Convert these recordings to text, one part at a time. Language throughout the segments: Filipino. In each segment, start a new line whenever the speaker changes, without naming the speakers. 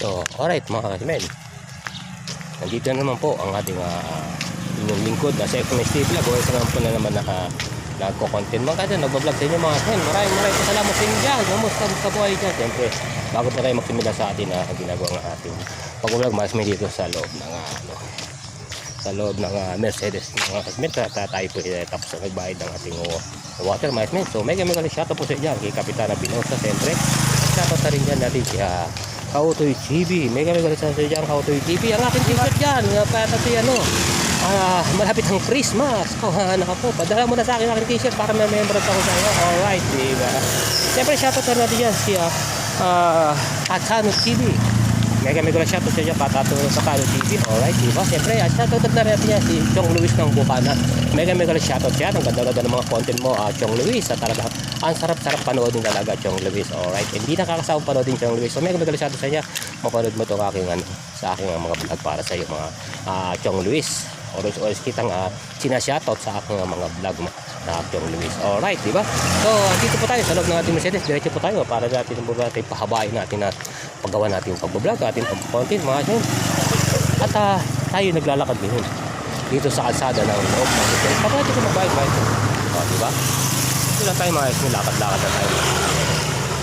So, alright mga kasmen. Nandito na naman po ang ating uh, inyong lingkod na si Economist TV. Vlog. Kung isa naman po na naman naka nagko-content mga kasmen. Nagbablog sa inyo mga kasmen. Maraming maraming salamat sa inyo dyan. Kamusta ang kabuhay dyan? Siyempre, bago pa tayo magsimula sa atin na ginagawa ng ating pag-vlog mga kasmen dito sa loob ng uh, ano, sa loob ng uh, Mercedes mga kasmen. Ta tayo po eh, tapos na nagbayad ng ating uh, water mga kasmen. So, mega mega shoutout po sa inyo kay Kapitana Binosa. Siyempre, shoutout na rin dyan natin siya Kautoy TV. Mega mega sa sa dyan, Kautoy TV. Ang aking t-shirt dyan, pa kasi ano, ah, malapit ang Christmas. Oh, naka po, padala mo na sa akin aking t-shirt para may member ako sa iyo. Alright, di ba? Siyempre, shoutout na natin dyan si ah, ah, Atano TV. Mega mega shoutout sa dyan, patato sa Atano TV. Alright, di ba? Siyempre, ah, shoutout na natin yan si Chong Luis ng Bukana. Mega mega shoutout siya. Ang ganda-ganda ng mga content mo, ah, Chong Luis. At talaga, ang sarap-sarap panoodin talaga Chong Luis. Alright, hindi nakakasawang panoodin Chong Luis. So, mega mega shoutout sa inyo. Mapanood mo itong aking ano, sa aking ah, mga vlog para sa iyo mga ah, Chong Luis. Oras oras kitang uh, sinashoutout sa aking mga vlog mo na Chong Luis. Alright, di ba? So, dito po tayo sa loob ng ating Mercedes. Diretso po tayo para natin po natin pahabain natin at paggawa natin pagbablog, ating pag-content mga chong. At ah, tayo naglalakad din dito sa kalsada ng loob ng hotel. Pag natin ko magbayad-bayad. O, di ba? Dito lang tayo mga chong, lakad-lakad na tayo.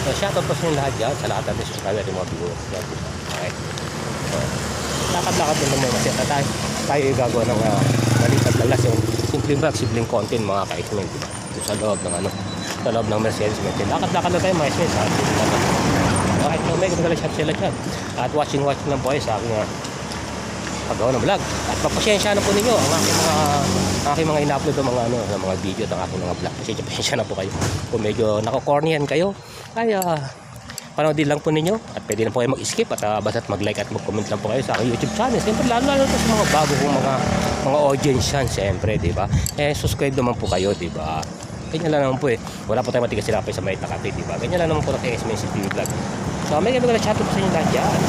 So, shoutout po sa lahat dyan, sa lahat ng subscriber at mga viewers. Okay. So, lakad-lakad din naman kasi at tayo, tayo ay gagawa ng uh, maliit at lalas yung simpleng vlog, simpleng content mga ka-exmen, di ba? Dito sa loob ng ano, sa loob ng Mercedes. Lakad-lakad na tayo mga exmen sa ating Okay, so may gagawin shop sila dyan. At watching-watching lang po kayo sa aking uh, paggawa ng vlog. At pagpasensya na po ninyo ang aking mga ang aking mga in-upload ng mga ano, ng mga video ng aking mga vlog. Pasensya, pasensya na po kayo. Kung medyo nakakornihan kayo, ay uh, panoodin lang po ninyo at pwede na po kayo mag-skip at uh, basta't mag-like at mag-comment lang po kayo sa aking YouTube channel. Siyempre, lalo-lalo sa mga bago kong mga mga audience yan, siyempre, di ba? Eh, subscribe naman po kayo, di ba? Ganyan lang naman po eh. Wala po tayong matigas sinapay sa may takati, di ba? Ganyan lang naman po na kay SMNC TV Vlog. So, may gabi ka na chat po sa inyo lahat yan.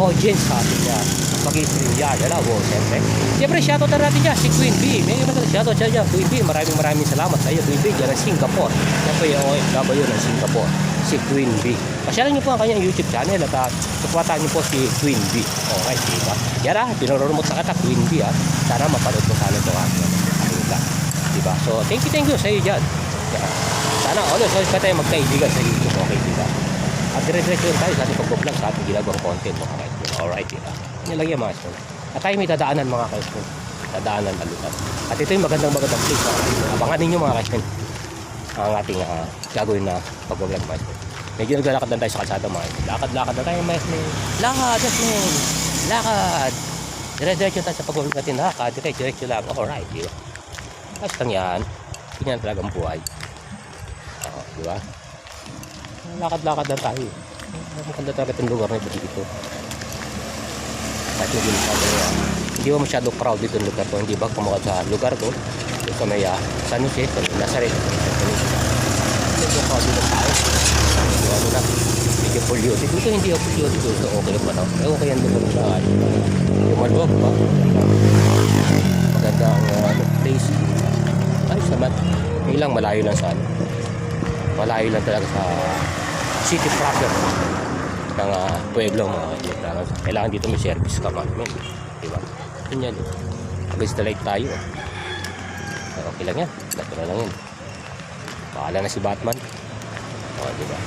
Audience sa ating uh, mag-stream yan. Yan ako, siyempre. Siyempre, shoutout na natin dyan, si Queen B. May ka na shoutout siya dyan, Queen B. Maraming maraming salamat sa iyo, Queen B. Dyan ng Singapore. Po yung OFW ng Singapore si Queen B. Pasyalan niyo po ang kanyang YouTube channel at uh, suportahan niyo po si Queen B. Okay, di ba? Yan ah, pinaroromot na kata Queen B ah. Sana mapanood mo sana ito aking aking vlog. Di ba? So, thank you, thank you sa iyo dyan. Yan. Sana always, always pa tayo magkaibigan sa YouTube. Okay, di ba? At dire-diretso lang tayo sa ating pag-vlog sa ating ginagawang content mga kaibigan. Alright, di ba? Yan lang yan mga kaibigan. At tayo may dadaanan mga kaibigan. Dadaanan alutan. At ito yung magandang magandang place. Mga kaibigan. Abangan ninyo mga kaibigan ang ating uh, gagawin na pag-vlog mga kaibigan. Medyo naglalakad lang tayo sa kalsada mga kaibigan. Lakad-lakad na tayo mga kaibigan. Lakad, Jasmine! Lakad! Dire-diretso tayo sa pag-vlog natin. Lakad, dire-diretso lang. Alright, di ba? Ayos lang yan. Ganyan talaga ang buhay. Oo, di ba? Lakad-lakad lang tayo. Maganda talaga itong lugar na ito dito. Kahit hindi masyado uh, hindi ba masyado crowded itong lugar ko. Hindi ba kumakad sa lugar ko. Ito sa may San Jose, sa Nazaret. Medyo crowded ang tao. Ano na, medyo polluted. Dito hindi ako polluted. Dito okay pa na. Eh, okay ang lugar sa yung maluwag pa. Maganda ang uh, ano, place. Ayos naman. Yung lang malayo lang sa ano. Malayo lang talaga sa city proper ng uh, pueblo mga kailangan, kailangan dito may service ka man di ba? Yun yan the light tayo eh. Pero okay lang yan. Natural lang yun. Bahala na si Batman. O di ba?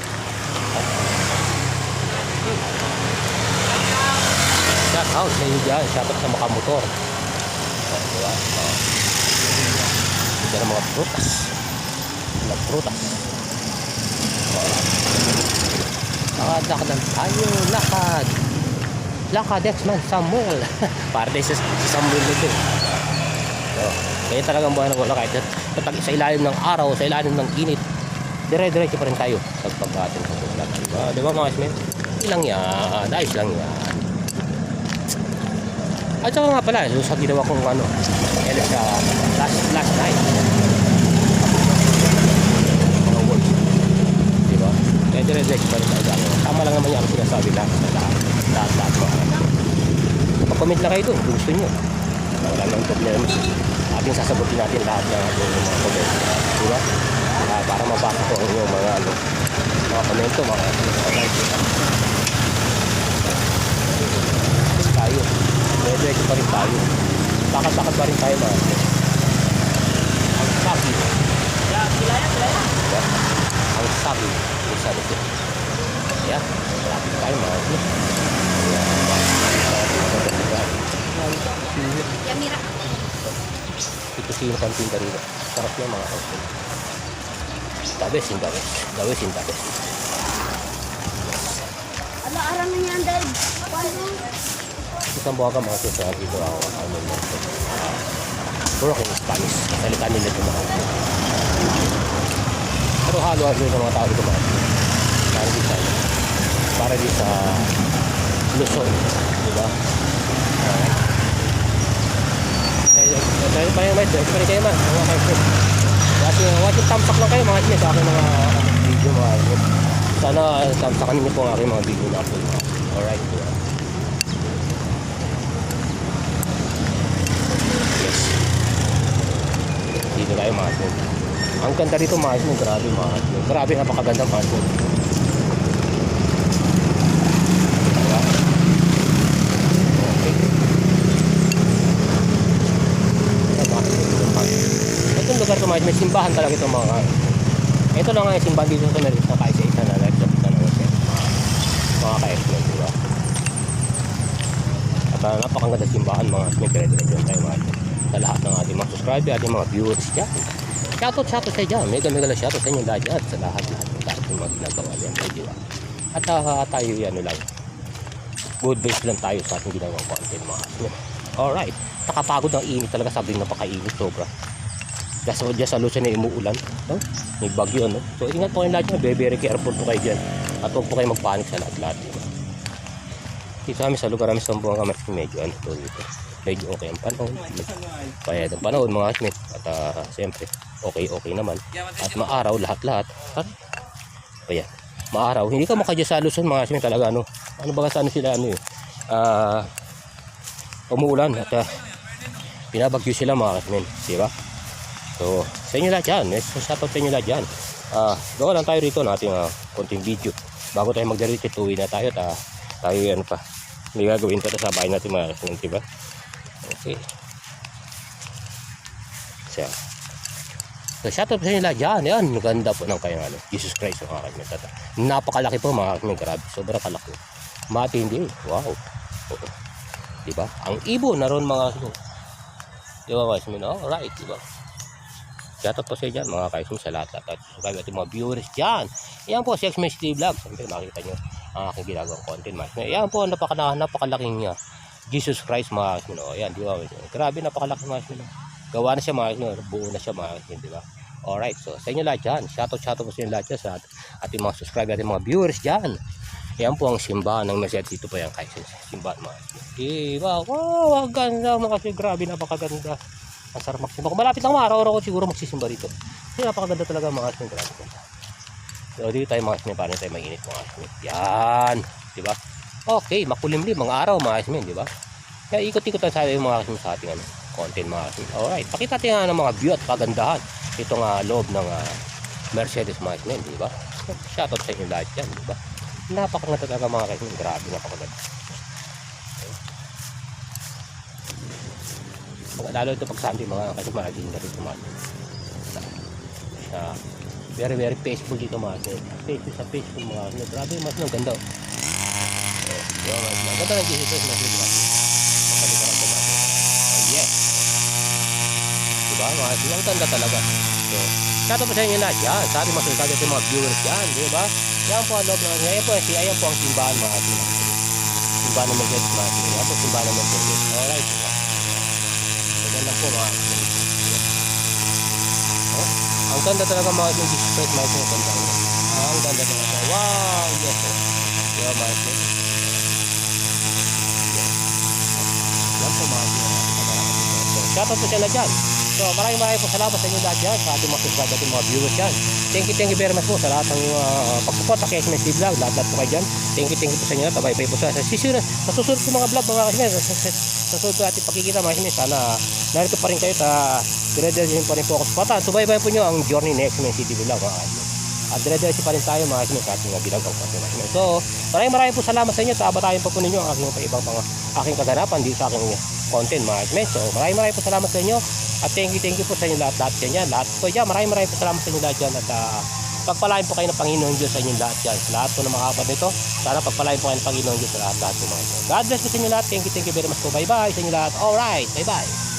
Shout out sa inyo dyan. Shout out sa mga motor. O di ba Ito na mga prutas mga prutas Lakad, lakad lang tayo, lakad. Lakad, X-Man, Samuel. Para tayo sa, sa Samuel nito. So, kaya talagang buhay ng wala kahit sa, sa ilalim ng araw, sa ilalim ng init. Dire-diretso pa rin tayo sa pag-atin sa vlog. Diba? Diba mga X-Men? Ilang yan, ayos lang yan. At saka nga pala, so, sa ginawa kong ano, yan sa last, last night. Mga words. Diba? Kaya dire-diretso pa rin tayo. Ano. Tama lang naman yung sinasabi sa lahat. Lahat, lahat mga ano. Mag-comment na kayo doon kung gusto nyo. Wala nang problema. Ating sasagutin natin lahat ng mga comment. Diba? Uh, para mabasa ko inyong mga ano, mga komento, mga, like. Tayo? Medyo pa rin tayo. Lakad-lakad pa rin tayo mga kapatid. Ang sabi. Diba? Ang sabi. Ang sabi ko. Yan. Lapit tayo mga.
Yamira.
Ito sino pang tinda rito. Sarap yan mga yung tabes. Tabes, yung tabes.
Ala, aram na niyan dahil. Paano?
Isang buwan ka mga. Sa dito ako. Ano mo. Puro kong Spanish. Salita nila ito mga. Pero halo-halo ng mga tao dito mga. Para di sa para di sa Luzon. Diba? Eh, eh, Dahil pa yung pa rin kayo man, mga kapatid. Kasi watch yung tampak lang kayo mga kapatid sa aking mga ano, video mga. Sana tamsakan niyo po ang aking mga video na po. Alright. diba? Dito tayo mga kapatid. Ang ganda dito mga. Grabe mga kapatid. Grabe napakaganda mga. Itong lugar to may simbahan talaga itong mga ito lang nga yung simbahan dito sa meron sa kaisa-isa na live sa mga mga ka-explain diba at uh, napakaganda simbahan mga may dire-diretso tayo mga sa lahat ng ating mga subscriber ating mga viewers dyan shoutout shoutout sa dyan mega mega shoutout sa inyo lahat dyan sa lahat lahat ng ng mga ginagawa dyan diba at uh, tayo yan lang good base lang tayo sa ating ginawang content mga kapatid. Alright. Nakapagod ang init talaga. Sabi napakainit sobra. Kasi dyan sa Luzon ay umuulan. No? May bagyo, no? So, ingat po kayo lahat dyan. Very, very careful po kayo dyan. At huwag po kayo magpanik sa lahat-lahat. Dito kami sa lugar namin sa buong kamay. Medyo ano to dito. Medyo okay ang panahon. Kaya ang panahon mga kasmit. At uh, siyempre, okay, okay naman. At maaraw lahat-lahat. At, ayan. Maaraw. Hindi ka makadya sa Luzon mga kasmit talaga, ano? Ano ba sa ano sila, ano eh. Ah, umuulan at uh, pinabagyo sila mga kasmin, di ba? So, sa inyo lahat yan, shoutout sa inyo lahat yan. Ah, gawa lang tayo rito ng ating uh, konting video. Bago tayo magdarit, tuwi na tayo at ah, tayo ano pa, may gagawin pa sa bahay natin mga kasmin, di ba? Okay. So, so shoutout sa inyo lahat yan, yan, maganda po ng kayong ano, Jesus Christ mga kasmin. Tata. Napakalaki po mga kasmin, grabe, sobrang kalaki. Matindi, wow. Oo. Diba? Ang ibon naroon mga kasmin. Diba kasmin? Oh, right, diba? Shoutout po sa dyan mga kasmin sa lahat. At subscribe ating mga viewers dyan. Yan po si X-Men Vlog. Siyempre makikita nyo ang aking ginagawang content kasmin. Yan po napaka, napakalaking uh, Jesus Christ mga kasmin. Oh, yan, diba? Grabe napakalaking mga kasmin. Gawa na siya mga kasmin. Buo na siya mga kasmin, diba? Alright, so sa inyo lahat dyan. Shoutout, shoutout po sa inyo lahat dyan sa ating mga subscribe ating mga viewers dyan. Yan po ang simbahan ng Mercedes. Dito po yan kay simbahan mga kasmin. Diba? Wow, ang ganda mga kasi grabe napakaganda. Ang sarap magsimba. Kung malapit lang araw-araw siguro magsisimba rito. Kasi napakaganda talaga mga kasmin. Grabe. So dito tayo mga kasmin. Paano tayo mainit mga kasmin. Yan. Diba? Okay, makulimlim mga araw mga kasmin. Diba? Kaya ikot-ikot lang sa ating mga kasmin sa ating ano, content mga kasmin. Alright. Pakita natin nga ng mga view at pagandahan. Ito nga loob ng ah, Mercedes mga kasmin. Diba? Shoutout sa inyo lahat yan. Diba? Napakaganda talaga mga kasmin. Grabe napakaganda. lalo ito pag Sunday mga kasi maragin na rin mga very very peaceful dito mga kasi peaceful sa peaceful mga kasi grabe mas ang ganda Yo, mas ang ganda ng Jesus mas mga kasi kapalik ka lang sa mga oh yes diba mga kasi ang ganda talaga so Shoutout po sa inyo lahat yan. Sa ating mga sultado ating mga viewers yan. Di ba? Yan po ang loob ng... Yan po, si, ayan po ang simbahan mga mga simbahan ng Mercedes mga ating. Yan po simbahan ng Mercedes. Alright. Diba? Ganyan lang po mga oh, Ang ganda talaga mga mga yung ganda. Ah, ang ganda talaga. Wow! Yes. Diba ba? Yes. Yan po mga Shoutout po sila dyan. So maraming maraming po salamat sa inyo lahat dyan sa ating mga subscribe ating mga viewers dyan. Thank you, thank you very much po sa lahat ng uh, pagsupport sa KSMS TV Vlog. Lahat lahat po kayo dyan. Thank you, thank you po sa inyo. Tabay-bay po sa sa susunod, sa susunod po mga vlog mga kasmes. Sa, sa, sa susunod po ating pakikita mga kasmes. Sana narito pa rin kayo. Ta, dire-diretso pa rin po ako sa pata. Subaybay po nyo ang journey ni KSMS TV Vlog mga kasmes. At dire-diretso pa rin tayo mga kaibigan sa ating mga ginagawa pa mga. So, maraming maraming po salamat sa inyo. Tabatayin pa po ninyo ang aking pa ibang pang aking kaganapan dito sa aking content kaibigan. So, maraming maraming po salamat sa inyo. At thank you, thank you po sa inyo lahat, lahat yan. Lahat po dyan. Maraming maraming po salamat sa inyo lahat dyan. At ah, pagpalain po kayo ng Panginoon Diyos sa inyong lahat yan. Lahat po ng mga kapatid nito, sana pagpalain po kayo ng Panginoon Diyos sa lahat, lahat po mga ito. God bless po sa inyo lahat. Thank you, thank you very much po. Bye-bye sa inyo lahat. Alright, bye-bye.